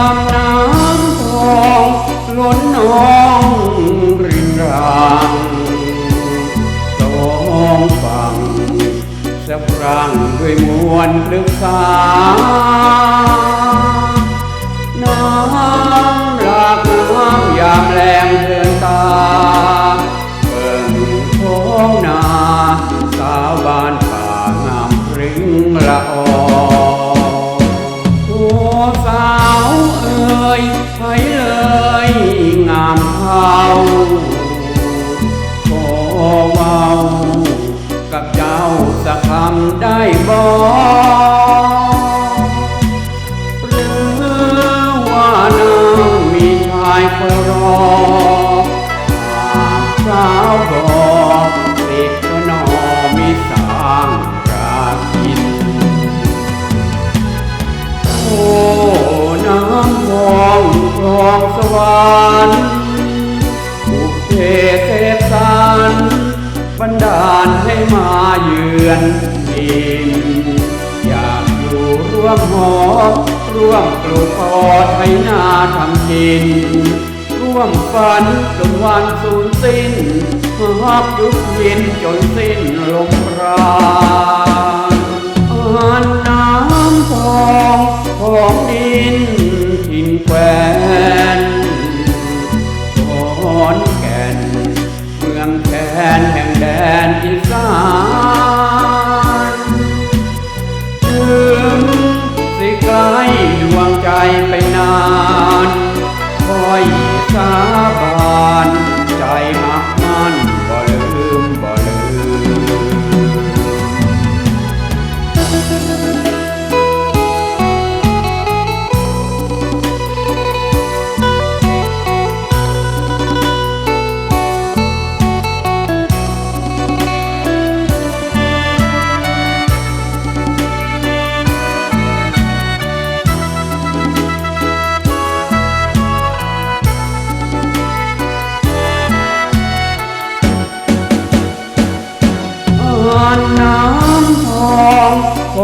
ามน้ำคองล้นนองรินรางต้องฝั่งสะพรังด้วยมวลลึกสาน้ำหลากน้ำยามแรงเดินตาเบิ่งท้องนาสาวบานป่างามริ้งละออ Oh, ยไปเลยงามเขาขอเว้ากับเจ้าสักคำได้บอก องสวรรค์บุกเพเสสรรบันดาลให้มาเยือนดินอยากอยู่ร่วมหอร่วมปลูกพอไทยนาทำกิน ร่วมฝันจนวันสูญสิ้นหอบยุคยินจนสิ้นลมปราณอ่านน้ำทอง นแห่งแดนอีสา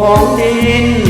ของดิน